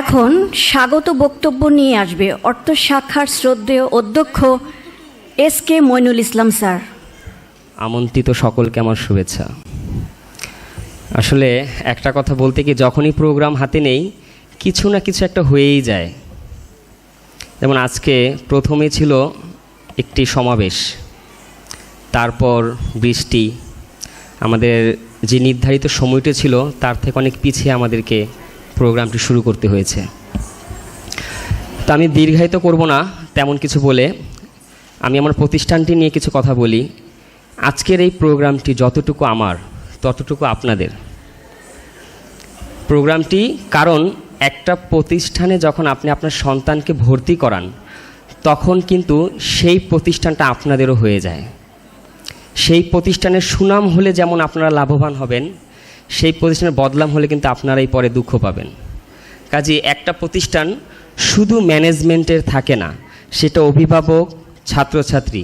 এখন স্বাগত বক্তব্য নিয়ে আসবে অর্থ শাখার শ্রদ্ধেয় অধ্যক্ষ S K Mainul Islam sir. আমন্ত্রিত সকলকে আমার শুভেচ্ছা। আসলে একটা কথা বলতে কি, যখনই প্রোগ্রাম হাতে নেই, কিছু না কিছু একটা হয়েই যায়। যেমন আজকে প্রথমে ছিল একটি সমাবেশ, তারপর বৃষ্টি, আমাদের যে নির্ধারিত সময়টা ছিল, তার থেকে অনেক পিছিয়ে আমাদেরকে প্রোগ্রামটি শুরু করতে হয়েছে। তো আমি দীর্ঘায়িত করব না, তেমন কিছু বলে। আমি আমার প্রতিষ্ঠানটি নিয়ে কিছু কথা বলি। আজকের এই প্রোগ্রামটি যতটুকু আমার, ততটুকু আপনাদের। প্রোগ্রামটি কারণ একটা প্রতিষ্ঠানে যখন আপনি আপনার সন্তানকে ভর্তি করান, তখন কিন্তু সেই প্রতিষ্ঠানটা আপনাদেরও হয়ে যায়। সেই প্রতিষ্ঠানের সুনাম হলে যেমন আপনারা লাভবান হবেন সেই প্রতিষ্ঠানের বদলাম হলে কিন্তু আপনারাই পরে দুঃখ পাবেন। কাজে একটা প্রতিষ্ঠান শুধু ম্যানেজমেন্টের থাকে না, সেটা অভিভাবক, ছাত্রছাত্রী,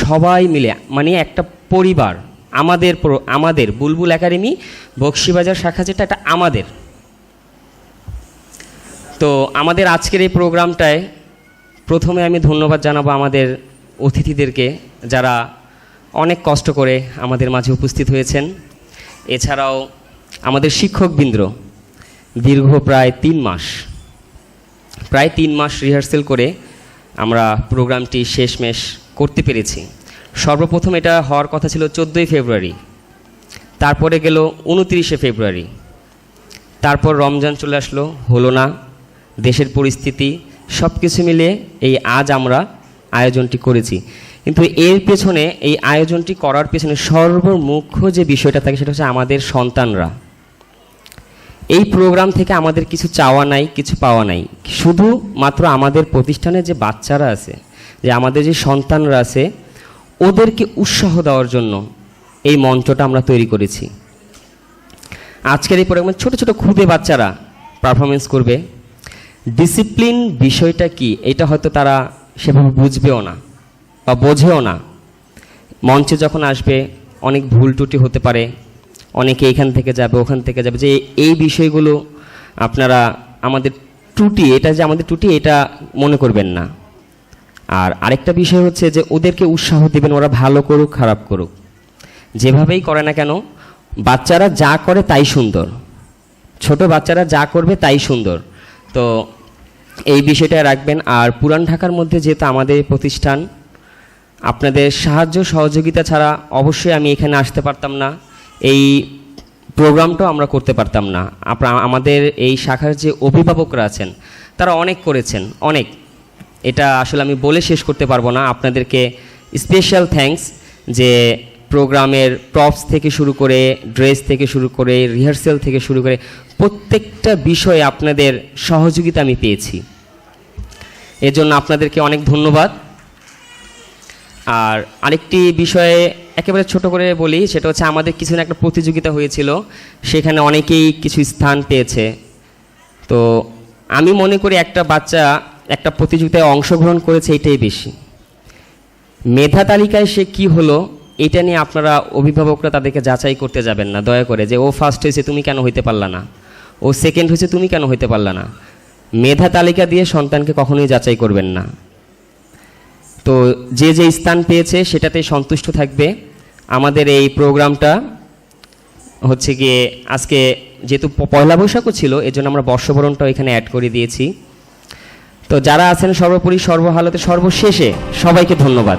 সবাই মিলে মানে একটা পরিবার, আমাদের আমাদের, বুলবুল একাডেমি, বক্সিবাজার শাখা যেটা, এটা আমাদের। তো আমাদের আজকের এই প্রোগ্রামটায় প্রথমে আমি ধন্যবাদ জানাব আমাদের অতিথিদেরকে, যারা অনেক কষ্ট করে আমাদের মাঝে উপস্থিত হয়েছেন। এছাড়াও আমাদের শিক্ষকবৃন্দ, দীর্ঘ প্রায় তিন মাস। প্রায় তিন মাস রিহার্সেল করে আমরা প্রোগ্রামটি শেষমেশ করতে পেরেছি। সর্বপ্রথম এটা হওয়ার কথা ছিল চোদ্দোই ফেব্রুয়ারি। তারপরে গেল উনত্রিশে ফেব্রুয়ারি। তারপর রমজান চলে আসলো, হলো না। দেশের পরিস্থিতি সব কিছু মিলে এই আজ আমরা আয়োজনটি করেছি। কিন্তু এর পেছনে, এই আয়োজনটি করার পেছনে সর্বমুখ্য যে বিষয়টা থাকে সেটা হচ্ছে আমাদের সন্তানরা। এই প্রোগ্রাম থেকে আমাদের কিছু চাওয়া নাই, কিছু পাওয়া নাই। শুধু মাত্র আমাদের প্রতিষ্ঠানে যে বাচ্চারা আছে, যে আমাদের যে সন্তানরা আছে, ওদেরকে উৎসাহ দেওয়ার জন্য এই মঞ্চটা আমরা তৈরি করেছি। আজকের এই প্রোগ্রামে ছোট ছোট খুদে বাচ্চারা পারফরমেন্স করবে। ডিসিপ্লিন বিষয়টা কি, এটা হয়তো তারা সেভাবে বুঝবেও না বা বোঝেও না। মঞ্চে যখন আসবে, অনেক ভুল ত্রুটি হতে পারে। অনেকে এখান থেকে যাবে, ওখান থেকে যাবে। যে এই বিষয়গুলো আপনারা আমাদের ত্রুটি, এটা যে আমাদের ত্রুটি, এটা মনে করবেন না। আর আরেকটা বিষয় হচ্ছে যে ওদেরকে উৎসাহ দেবেন, ওরা ভালো করুক, খারাপ করুক। যেভাবেই করে না কেন, বাচ্চারা যা করে তাই সুন্দর। ছোট বাচ্চারা যা করবে তাই সুন্দর। তো এই বিষয়টা রাখবেন। আর পুরান ঢাকার মধ্যে যেহেতু আমাদের প্রতিষ্ঠান, আপনাদের সাহায্য সহযোগিতা ছাড়া অবশ্যই আমি এখানে আসতে পারতাম না। এই প্রোগ্রামটাও আমরা করতে পারতাম না। আমাদের এই শাখার যে অভিভাবকরা আছেন, তারা অনেক করেছেন, অনেক। এটা আসলে আমি বলে শেষ করতে পারব না। আপনাদেরকে স্পেশাল থ্যাঙ্কস যে প্রোগ্রামের প্রপস থেকে শুরু করে ড্রেস থেকে শুরু করে রিহার্সেল থেকে শুরু করে প্রত্যেকটা বিষয়ে আপনাদের সহযোগিতা আমি পেয়েছি। এজন্য আপনাদেরকে অনেক ধন্যবাদ। আর আরেকটি বিষয়ে একেবারে ছোট করে বলি, সেটা হচ্ছে আমাদের কিছু না একটা প্রতিযোগিতা হয়েছিল, সেখানে অনেকেই কিছু স্থান পেয়েছে। তো আমি মনে করি একটা বাচ্চা একটা প্রতিযোগিতায় অংশগ্রহণ করেছে এটাই বেশি। মেধা তালিকায় সে কি হলো, এটা নিয়ে আপনারা অভিভাবকরা তাদেরকে যাচাই করতে যাবেন না। দয়া করে যে ও ফার্স্ট হয়েছে তুমি কেন হইতে পারলা না? ও সেকেন্ড হয়েছে তুমি কেন হইতে পারলা না? মেধা তালিকা দিয়ে সন্তানকে কখনোই যাচাই করবেন না। তো যে যে স্থান পেয়েছে সেটাতে সন্তুষ্ট থাকবে। আমাদের এই প্রোগ্রামটা হচ্ছে গিয়ে আজকে যেহেতু পয়লা বৈশাখও ছিল এর জন্য আমরা বর্ষবরণটাও এখানে অ্যাড করে দিয়েছি। তো যারা আছেন সর্বোপরি সর্বহালতে সর্বশেষে সবাইকে ধন্যবাদ।